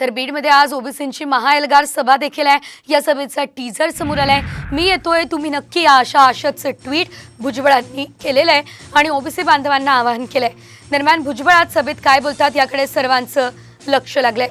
तर बीडमध्ये आज ओबीसींची महाएल्गार सभा देखील आहे. या सभेचा टीझर समोर आलाय. मी येतोय तुम्ही नक्की या अशा आशाचं ट्विट भुजबळांनी केलेलं आहे आणि ओबीसी बांधवांना आवाहन केलंय. दरम्यान भुजबळ आज सभेत काय बोलतात याकडे सर्वांचं लक्ष लागलंय.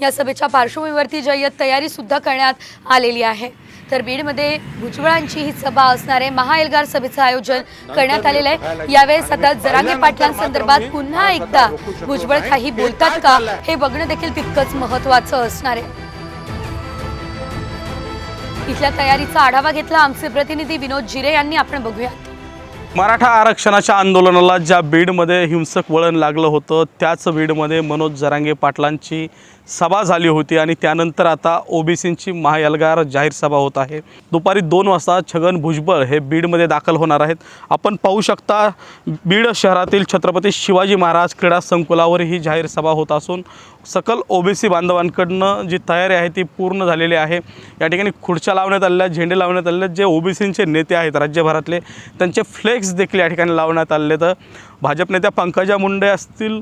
या सभेच्या पार्श्वभूमीवरती जय्यत तयारी सुद्धा करण्यात आलेली आहे. तर बीडमध्ये भुजबळांची ही सभा असणार आहे महाएल्गार सभेचं आयोजन करण्यात आलेलं आहे. यावेळेस आता जरांगे पाटलांसंदर्भात पुन्हा एकदा भुजबळ काही बोलतात का हे बघणं देखील तितकंच महत्वाचं असणार आहे. इथल्या तयारीचा आढावा घेतला आमचे प्रतिनिधी विनोद जिरे यांनी. आपण बघूयात. मराठा आरक्षणाच्या आंदोलनाला ज्या बीडमध्ये हिंसक वळण लागलं होतं त्याच बीडमध्ये मनोज जरांगे पाटलांची सभा झाली होती आणि त्यानंतर आता ओबीसींची महायलगार जाहीर सभा होत आहे. दुपारी दोन वाजता छगन भुजबळ हे बीडमध्ये दाखल होणार आहेत. आपण पाहू शकता बीड शहरातील छत्रपती शिवाजी महाराज क्रीडा संकुलावर ही जाहीर सभा होत असून सकल ओबीसी बांधवांकडनं जी तयारी आहे ती पूर्ण झालेली आहे. या ठिकाणी खुर्च्या लावण्यात आलेल्या झेंडे लावण्यात आलेले आहेत जे ओबीसींचे नेते आहेत राज्यभरातले त्यांचे फ्लेक्स देखील या ठिकाणी लावण्यात आले तर भाजप नेत्या पंकजा मुंडे असतील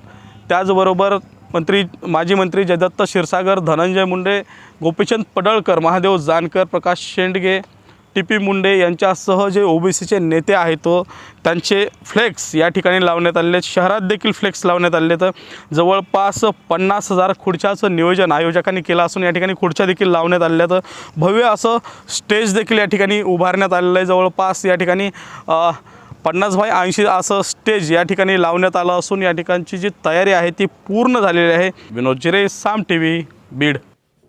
त्याचबरोबर मंत्री माजी मंत्री जयदत्त क्षीरसागर धनंजय मुंडे गोपीचंद पडळकर महादेव जानकर प्रकाश शेंडगे टी पी मुंडे यांच्यासह जे ओबीसीचे नेते आहेत तो त्यांचे फ्लेक्स या ठिकाणी लावण्यात आलेले आहेत. शहरात देखील फ्लेक्स लावण्यात आले तर जवळपास पन्नास हजार खुर्च्याचं नियोजन आयोजकांनी केलं असून या ठिकाणी खुर्च्या देखील लावण्यात आलेल्या तर भव्य असं स्टेज देखील या ठिकाणी उभारण्यात आलेलं आहे. जवळपास या ठिकाणी पन्नास बाय ऐंशी असं स्टेज या ठिकाणी लावण्यात आलं असून या ठिकाणची जी तयारी आहे ती पूर्ण झालेली आहे. विनोद जिरे साम टी व्ही बीड.